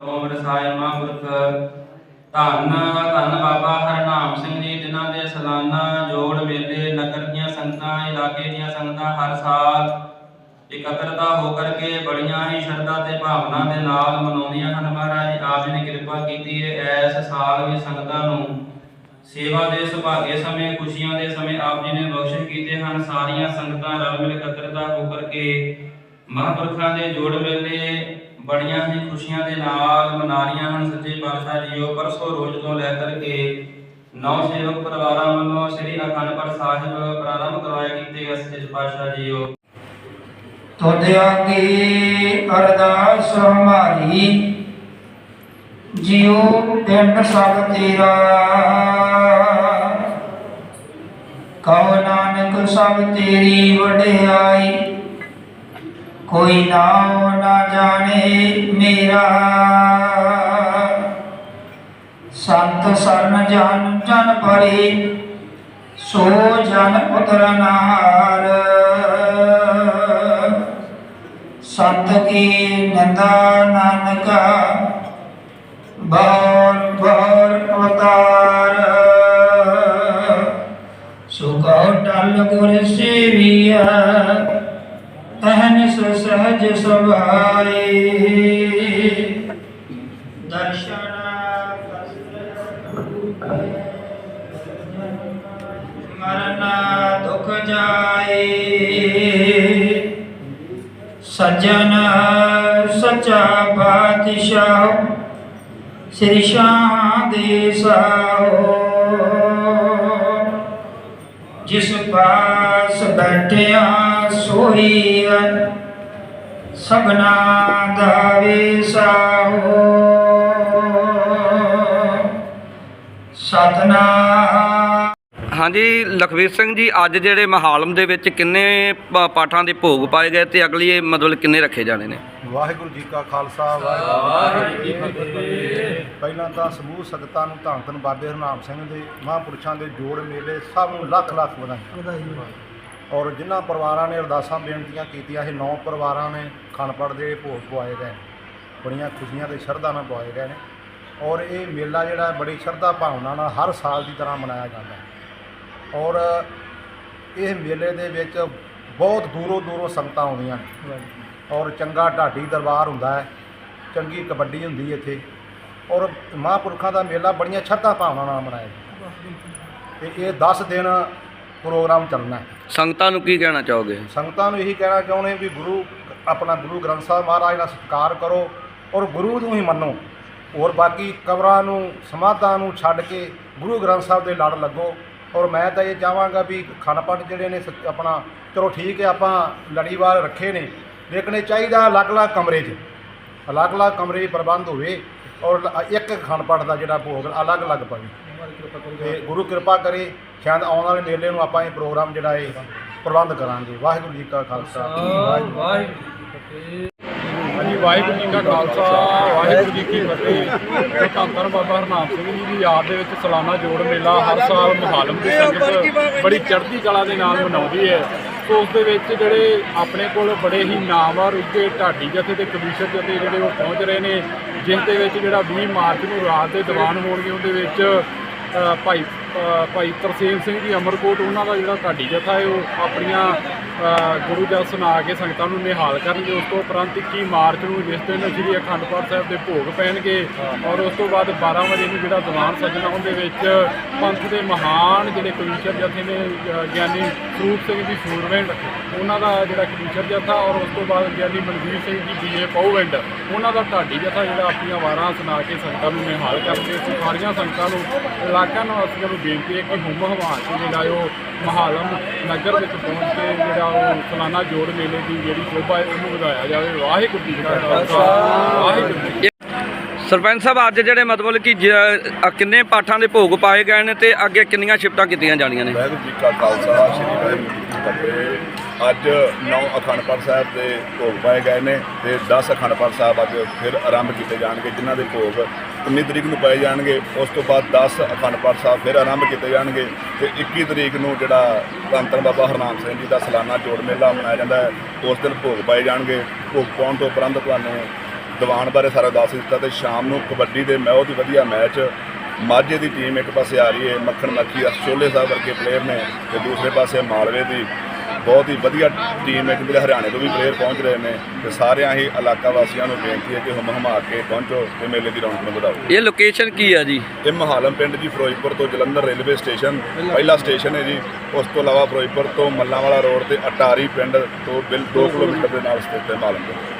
ਓਮ ਰਸਾਇ ਮਹਾਂਪੁਰਖ ਧੰਨ ਧੰਨ ਬਾਬਾ ਹਰਨਾਮ ਸਿੰਘ ਜੀ, ਜਿਨ੍ਹਾਂ ਦੇ ਸਾਲਾਨਾ ਜੋੜ ਮੇਲੇ, ਨਗਰ ਦੀਆਂ ਸੰਗਤਾਂ, ਇਲਾਕੇ ਦੀਆਂ ਸੰਗਤਾਂ ਹਰ ਸਾਲ ਇਕੱਤਰਤਾ ਹੋ ਕਰਕੇ ਬੜੀਆਂ ਹੀ ਸ਼ਰਧਾ ਤੇ ਭਾਵਨਾ ਦੇ ਨਾਲ ਮਨਾਉਂਦੀਆਂ ਹਨ। ਮਹਾਰਾਜ, ਆਪ ਜੀ ਨੇ ਕਿਰਪਾ ਕੀਤੀ ਹੈ ਇਸ ਸਾਲ ਵੀ ਸੰਗਤਾਂ ਨੂੰ ਸੇਵਾ ਦੇ ਸੁਭਾਗੇ ਸਮੇਂ, ਖੁਸ਼ੀਆਂ ਦੇ ਸਮੇਂ ਆਪ ਜੀ ਨੇ ਬਖਸ਼ਿਸ਼ ਕੀਤੇ ਹਨ। ਸਾਰੀਆਂ ਸੰਗਤਾਂ ਰਲ ਮਿਲ ਇਕੱਤਰਤਾ ਹੋ ਕਰਕੇ ਮਹਾਂਪੁਰਖਾਂ ਦੇ ਜੋੜ ਮੇਲੇ ਬੜੀਆਂ ਹੀ ਖੁਸ਼ੀਆਂ ਦੇ ਨਾਲ ਮਨਾ ਰਹੀਆਂ ਹਨ ਸੱਚੇ ਪਾਤਸ਼ਾਹ ਜੀਓ। ਪਰਸੋਂ ਰੋਜ਼ ਤੋਂ ਲੈ ਕਰਕੇ ਨੌ ਸੇਵਕ ਪਰਿਵਾਰਾਂ ਵੱਲੋਂ ਸ੍ਰੀ ਅਖੰਡ ਸਾਹਿਬ ਪ੍ਰਾਰੰਭ ਕਰਵਾਏ ਕੀਤੇ ਗਏ ਸੱਚੇ ਪਾਤਸ਼ਾਹ ਜੀਓ। ਤੁਹਾਡੇ ਅੱਗੇ ਅਰਦਾਸ ਹਮਾਰੀ ਜਿਉ ਪਿੰਡ ਸਭ ਤੇਰਾ। ਕਹੋ ਨਾਨਕ ਸਭ ਤੇਰੀ ਵਡਿਆਈ। ਕੋਈ ਨਾਮ ਨਾ ਜਾਣੇ ਮੇਰਾ। ਸੰਤ ਸਰਨ ਜਨ ਜਨ ਪਰੇ ਸੋ ਜਨ ਪੁੱਤਰ ਨਾਰ। ਸੰਤ ਕੀ ਨੰਦਾ ਨਾਨਕਾ ਬੌਰ ਬੌਰ ਅਵਤਾਰ। ਸੋ ਕਉ ਟਲ ਗੁਰ ਸੇਵੀਆ ਤਹਨ ਸੋ ਸਹਜ ਸੁਭਾਏ ਦਰਸ਼ਨ ਮਰਨ ਦੁਖ ਜਾਏ। ਸਜਣ ਸਚਾ ਬਾਦਸ਼ਾਹ ਸ੍ਰੀ ਸ਼ਾਹ ਦੇ ਸਾਹੋ। ਜਿਸ ਪਾਸ ਬੈਠਿਆ ਸੋਈ ਸਭਨਾ ਦਾ ਵਿਸਾਹੋ ਸਤਨਾਮ ਹਾਂਜੀ ਲਖਵੀਰ ਸਿੰਘ ਜੀ ਅੱਜ ਜਿਹੜੇ ਮਹਾਲਮ ਦੇ ਵਿੱਚ ਕਿੰਨੇ ਪ- ਪਾਠਾਂ ਦੇ ਭੋਗ ਪਾਏ ਗਏ ਤੇ ਅਗਲੀ ਇਹ ਮਤਲਬ ਕਿੰਨੇ ਰੱਖੇ ਜਾਣੇ ਨੇ? ਵਾਹਿਗੁਰੂ ਜੀ ਕਾ ਖਾਲਸਾ ਵਾਹਿਗੁਰੂ ਜੀ ਕੀ ਫਤਿਹ। ਪਹਿਲਾਂ ਤਾਂ ਸਮੂਹ ਸੰਗਤਾਂ ਨੂੰ ਧੰਨ ਧੰਨ ਬਾਬੇ ਹਰਨਾਮ ਸਿੰਘ ਦੇ ਮਹਾਂਪੁਰਸ਼ਾਂ ਦੇ ਜੋੜ ਮੇਲੇ ਸਭ ਨੂੰ ਲੱਖ ਲੱਖ ਵਧਾਈਆਂ। ਔਰ ਜਿਨ੍ਹਾਂ ਪਰਿਵਾਰਾਂ ਨੇ ਅਰਦਾਸਾਂ ਬੇਨਤੀਆਂ ਕੀਤੀਆਂ, ਇਹ ਨੌ ਪਰਿਵਾਰਾਂ ਨੇ ਖਣਪੜ ਦੇ ਭੋਗ ਪਵਾਏ ਗਏ ਨੇ। ਬੜੀਆਂ ਖੁਸ਼ੀਆਂ ਤੇ ਸ਼ਰਧਾ ਨਾਲ ਪਵਾਏ ਗਏ ਨੇ। ਔਰ ਇਹ ਮੇਲਾ ਜਿਹੜਾ ਬੜੀ ਸ਼ਰਧਾ ਭਾਵਨਾ ਨਾਲ ਹਰ ਸਾਲ ਦੀ ਤਰ੍ਹਾਂ ਮਨਾਇਆ ਜਾਂਦਾ ਹੈ। ਔਰ ਇਹ ਮੇਲੇ ਦੇ ਵਿੱਚ ਬਹੁਤ ਦੂਰੋਂ ਦੂਰੋਂ ਸੰਗਤਾਂ ਆਉਂਦੀਆਂ ਨੇ। ਔਰ ਚੰਗਾ ਢਾਡੀ ਦਰਬਾਰ ਹੁੰਦਾ ਹੈ, ਚੰਗੀ ਕਬੱਡੀ ਹੁੰਦੀ ਹੈ ਇੱਥੇ। ਔਰ ਮਹਾਂਪੁਰਖਾਂ ਦਾ ਮੇਲਾ ਬੜੀਆਂ ਸ਼ਰਧਾ ਭਾਵਨਾ ਨਾਲ ਮਨਾਇਆ ਜਾਂਦਾ ਤੇ ਇਹ 10 ਦਿਨ ਪ੍ਰੋਗਰਾਮ ਚੱਲਣਾ ਹੈ। ਸੰਗਤਾਂ ਨੂੰ ਕੀ ਕਹਿਣਾ ਚਾਹੋਗੇ? ਸੰਗਤਾਂ ਨੂੰ ਇਹੀ ਕਹਿਣਾ ਚਾਹੁੰਦੇ ਵੀ ਗੁਰੂ ਆਪਣਾ ਗੁਰੂ ਗ੍ਰੰਥ ਸਾਹਿਬ ਮਹਾਰਾਜ ਦਾ ਸਤਿਕਾਰ ਕਰੋ ਔਰ ਗੁਰੂ ਨੂੰ ਹੀ ਮੰਨੋ। ਔਰ ਬਾਕੀ ਕਬਰਾਂ ਨੂੰ ਸਮਾਧਾਂ ਨੂੰ ਛੱਡ ਕੇ ਗੁਰੂ ਗ੍ਰੰਥ ਸਾਹਿਬ ਦੇ ਲੜ ਲੱਗੋ। ਔਰ ਮੈਂ ਤਾਂ ਇਹ ਚਾਹਾਂਗਾ ਵੀ ਅਖੰਡ ਪਾਠ ਜਿਹੜੇ ਨੇ ਸ- ਆਪਣਾ ਚਲੋ ਠੀਕ ਹੈ ਆਪਾਂ ਲੜੀਵਾਰ ਰੱਖੇ ਨੇ ਲੇਕਿਨ ਇਹ ਚਾਹੀਦਾ ਅਲੱਗ-ਅਲੱਗ ਕਮਰੇ 'ਚ। ਅਲੱਗ-ਅਲੱਗ ਕਮਰੇ ਪ੍ਰਬੰਧ ਹੋਵੇ ਔਰ ਇੱਕ ਅਖੰਡ ਪਾਠ ਦਾ ਜਿਹੜਾ ਭੋਗ ਅਲੱਗ-ਅਲੱਗ ਪਵੇ ਤੇ ਗੁਰੂ ਕਿਰਪਾ ਕਰੇ, ਸ਼ਾਇਦ ਆਉਣ ਵਾਲੇ ਮੇਲੇ ਨੂੰ ਆਪਾਂ ਇਹ ਪ੍ਰੋਗਰਾਮ ਜਿਹੜਾ ਇਹ ਪ੍ਰਬੰਧ ਕਰਾਂਗੇ। ਵਾਹਿਗੁਰੂ ਜੀ ਕਾ ਖਾਲਸਾ। ਵਾਹਿਗੁਰੂ ਹਾਂਜੀ, ਵਾਹਿਗੁਰੂ ਜੀ ਕਾ ਖਾਲਸਾ, ਵਾਹਿਗੁਰੂ ਜੀ ਕੀ ਫਤਿਹ। ਤੇ ਬਾਬਾ ਹਰਨਾਮ ਸਿੰਘ ਜੀ ਦੀ ਯਾਦ ਦੇ ਵਿੱਚ ਸਾਲਾਨਾ ਜੋੜ ਮੇਲਾ ਹਰ ਸਾਲ ਮੁਹਾਲਮ ਦੀ ਸੰਗਤ ਬੜੀ ਚੜ੍ਹਦੀ ਕਲਾ ਦੇ ਨਾਲ ਮਨਾਉਂਦੀ ਹੈ। ਸੋ ਉਸ ਦੇ ਵਿੱਚ ਜਿਹੜੇ ਆਪਣੇ ਕੋਲ ਬੜੇ ਹੀ ਨਾਮਵਰ ਉੱਗੇ ਢਾਡੀ ਜਥੇ ਤੇ ਕਮਿਸ਼ਨ ਜਥੇ ਜਿਹੜੇ ਉਹ ਪਹੁੰਚ ਰਹੇ ਨੇ, ਜਿਸ ਦੇ ਵਿੱਚ ਜਿਹੜਾ 20 ਮਾਰਚ ਨੂੰ ਰਾਤ ਦੇ ਦੀਵਾਨ ਹੋਣਗੇ, ਉਹਦੇ ਵਿੱਚ ਭਾਈ ਭਾਈ ਤਰਸੇਮ ਸਿੰਘ ਜੀ ਅਮਰਕੋਟ, ਉਹਨਾਂ ਦਾ ਜਿਹੜਾ ਢਾਡੀ ਜਥਾ ਹੈ, ਉਹ ਆਪਣੀਆਂ ਗੁਰੂ ਜਸ ਸੁਣਾ ਕੇ ਸੰਗਤਾਂ ਨੂੰ ਨਿਹਾਲ ਕਰਨਗੇ। ਉਸ ਤੋਂ ਉਪਰੰਤ 21 ਮਾਰਚ ਨੂੰ ਜਿਸ ਦਿਨ ਸ੍ਰੀ ਅਖੰਡ ਪਾਠ ਸਾਹਿਬ ਦੇ ਭੋਗ ਪੈਣਗੇ ਔਰ ਉਸ ਤੋਂ ਬਾਅਦ 12 ਵਜੇ ਨੂੰ ਜਿਹੜਾ ਦੀਵਾਨ ਸੱਜਣਾ, ਉਹਦੇ ਵਿੱਚ ਪੰਥ ਦੇ ਮਹਾਨ ਜਿਹੜੇ ਕਵੀਸ਼ਰ ਜਥੇ ਨੇ ਗਿਆਨੀ ਸਰੂਪ ਸਿੰਘ ਜੀ ਸੂਰਵਿੰਡ, ਉਹਨਾਂ ਦਾ ਜਿਹੜਾ ਕਵੀਸ਼ਰ ਜਥਾ ਔਰ ਉਸ ਤੋਂ ਬਾਅਦ ਗਿਆਨੀ ਮਨਜੀਤ ਸਿੰਘ ਜੀ ਬੀਏ ਪਉਵਿੰਡ ਉਹਨਾਂ ਦਾ ਢਾਡੀ ਜਥਾ ਜਿਹੜਾ ਆਪਣੀਆਂ ਵਾਰਾਂ ਸੁਣਾ ਕੇ ਸੰਗਤਾਂ ਨੂੰ ਨਿਹਾਲ ਕਰਨਗੇ। ਸਾਰੀਆਂ ਸੰਗਤਾਂ ਨੂੰ ਇਲਾਕਾ ਨਿਵਾਸੀਆਂ ਨੂੰ ਬੇਨਤੀ ਹੈ ਕਿ ਹੁਮ ਹਵਾ ਕੇ ਜਿਹੜਾ ਉਹ ਮਹਾਲਮ ਨਗਰ ਵਿੱਚ ਪਹੁੰਚ ਕੇ ਜਿਹੜਾ ਉਹ ਸਾਲਾਨਾ ਜੋੜ ਮੇਲੇ ਦੀ ਜਿਹੜੀ ਸ਼ੋਭਾ ਹੈ ਉਹਨੂੰ ਵਧਾਇਆ ਜਾਵੇ। ਵਾਹਿਗੁਰੂ ਜੀ ਕਾ ਖਾਲਸਾ। ਵਾਹਿਗੁਰੂ ਜੀ ਸਰਪੰਚ ਸਾਹਿਬ ਅੱਜ ਜਿਹੜੇ ਮਤਲਬ ਕਿ ਕਿੰਨੇ ਪਾਠਾਂ ਦੇ ਭੋਗ ਪਾਏ ਗਏ ਨੇ ਤੇ ਅੱਗੇ ਕਿੰਨੀਆਂ ਸ਼ਿਫਟਾਂ ਕੀਤੀਆਂ ਜਾਣੀਆਂ ਨੇ? ਵਾਹਿਗੁਰੂ ਜੀ ਕਾ ਖਾਲਸਾ ਸ੍ਰੀ ਵਾਹਿਗੁਰੂ ਜੀ ਕੀ ਫਤਿਹ। ਅੱਜ ਨੌ ਅਖੰਡ ਪਾਠ ਸਾਹਿਬ ਦੇ ਭੋਗ ਪਾਏ ਗਏ ਨੇ ਤੇ 10 ਅਖੰਡ ਪਾਠ ਸਾਹਿਬ ਅੱਜ ਫਿਰ ਆਰੰਭ ਕੀਤੇ ਜਾਣਗੇ ਜਿਨ੍ਹਾਂ ਦੇ ਭੋਗ 19 ਤਰੀਕ ਨੂੰ ਪਾਏ ਜਾਣਗੇ, ਉਸ ਤੋਂ ਬਾਅਦ 10 ਅਖੰਡ ਪਾਠ ਸਾਹਿਬ ਫਿਰ ਆਰੰਭ ਕੀਤੇ ਜਾਣਗੇ ਤੇ 21 ਤਰੀਕ ਨੂੰ ਜਿਹੜਾ ਧੰਨ ਬਾਬਾ ਹਰਨਾਮ ਸਿੰਘ ਜੀ ਦਾ ਸਾਲਾਨਾ ਜੋੜ ਮੇਲਾ ਮਨਾਇਆ ਜਾਂਦਾ ਹੈ, ਉਸ ਦਿਨ ਭੋਗ ਪਾਏ ਜਾਣਗੇ। ਭੋਗ ਪਾਉਣ ਤੋਂ ਉਪਰੰਤ ਤੁਹਾਨੂੰ ਦੀਵਾਨ ਬਾਰੇ ਸਾਰਾ ਦੱਸ ਦਿੱਤਾ ਤੇ ਸ਼ਾਮ ਨੂੰ ਕਬੱਡੀ ਦੇ ਬਹੁਤ ਹੀ ਵਧੀਆ ਮੈਚ, ਮਾਝੇ ਦੀ ਟੀਮ ਇੱਕ ਪਾਸੇ ਆ ਰਹੀ ਹੈ ਮੱਖਣ ਮੱਖੀ ਅਸ਼ੋਲੇ ਸਾਹਿਬ ਵਰਗੇ ਪਲੇਅਰ ਨੇ ਤੇ ਦੂਸਰੇ ਪਾਸੇ ਮਾਲਵੇ ਦੀ ਬਹੁਤ ਹੀ ਵਧੀਆ ਟੀਮ ਹੈ ਜਿਹੜੇ ਹਰਿਆਣੇ ਤੋਂ ਵੀ ਪਲੇਅਰ ਪਹੁੰਚ ਰਹੇ ਨੇ ਤੇ ਸਾਰਿਆਂ ਹੀ ਇਲਾਕਾ ਵਾਸੀਆਂ ਨੂੰ ਬੇਨਤੀ ਹੈ ਕਿ ਹਮ ਹਮਾ ਕੇ ਪਹੁੰਚੋ ਤੇ ਮੇਲੇ ਦੀ ਰੌਣਕ ਨੂੰ ਵਧਾਓ। ਇਹ ਲੋਕੇਸ਼ਨ ਕੀ ਆ ਜੀ? ਇਹ ਮਹਾਲਮ ਪਿੰਡ ਜੀ ਫਿਰੋਜ਼ਪੁਰ ਤੋਂ ਜਲੰਧਰ ਰੇਲਵੇ ਸਟੇਸ਼ਨ ਪਹਿਲਾ ਸਟੇਸ਼ਨ ਹੈ ਜੀ। ਉਸ ਤੋਂ ਇਲਾਵਾ ਫਿਰੋਜ਼ਪੁਰ ਤੋਂ ਮੱਲਾਂਵਾਲਾ ਰੋਡ ਤੇ ਅਟਾਰੀ ਪਿੰਡ ਤੋਂ ਬਿਲ 2 ਕਿਲੋਮੀਟਰ ਦੇ ਨਾਲ ਸਥਿਤ ਹੈ ਮਹਾਲਮ ਪਿੰਡ।